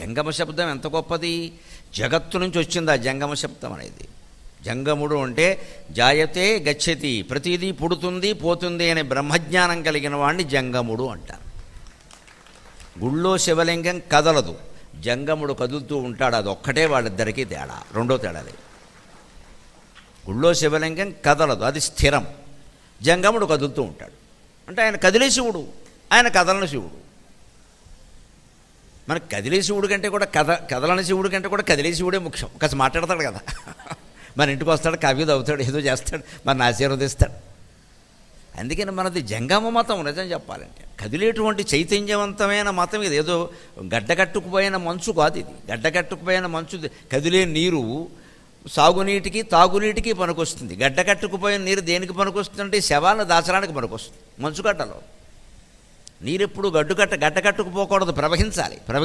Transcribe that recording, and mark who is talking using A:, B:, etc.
A: జంగమ శబ్దం ఎంత గొప్పది? జగత్తు నుంచి వచ్చింది ఆ జంగమ శబ్దం అనేది. జంగముడు అంటే జాయతే గచ్చతి ప్రతిదీ పుడుతుంది పోతుంది అనే బ్రహ్మజ్ఞానం కలిగిన వాడిని జంగముడు అంటారు. గుళ్ళో శివలింగం కదలదు. జంగముడు కదులుతూ ఉంటాడు అది ఒక్కటే వాళ్ళిద్దరికీ తేడా రెండో తేడా గుళ్ళో శివలింగం కదలదు అది స్థిరం. జంగముడు కదులుతూ ఉంటాడు. అంటే ఆయన కదిలే శివుడు ఆయన కదలని శివుడు. మనకి కదిలే శివుడు కంటే కూడా కథ కదలని శివుడు కంటే కూడా కదిలే శివుడే ముఖ్యం. కాస్త మాట్లాడతాడు కదా. మన ఇంటికి వస్తాడు కవి అవుతాడు ఏదో చేస్తాడు మన ఆశీర్వదిస్తాడు. అందుకని మనది జంగమ మతం నిజం చెప్పాలంటే. కదిలేటువంటి చైతన్యవంతమైన మతం ఇది. ఏదో గడ్డకట్టుకుపోయిన మంచు కాదు ఇది. గడ్డకట్టుకుపోయిన మంచు కదిలే నీరు సాగునీటికి తాగునీటికి పనికొస్తుంది. గడ్డకట్టుకుపోయిన నీరు దేనికి పనికొస్తుందంటే శవాలను దాచడానికి పనికొస్తుంది. మంచుగడ్డలో నీరెప్పుడు గడ్డ కట్టుకుపోకూడదు ప్రవహించాలి. ప్రవ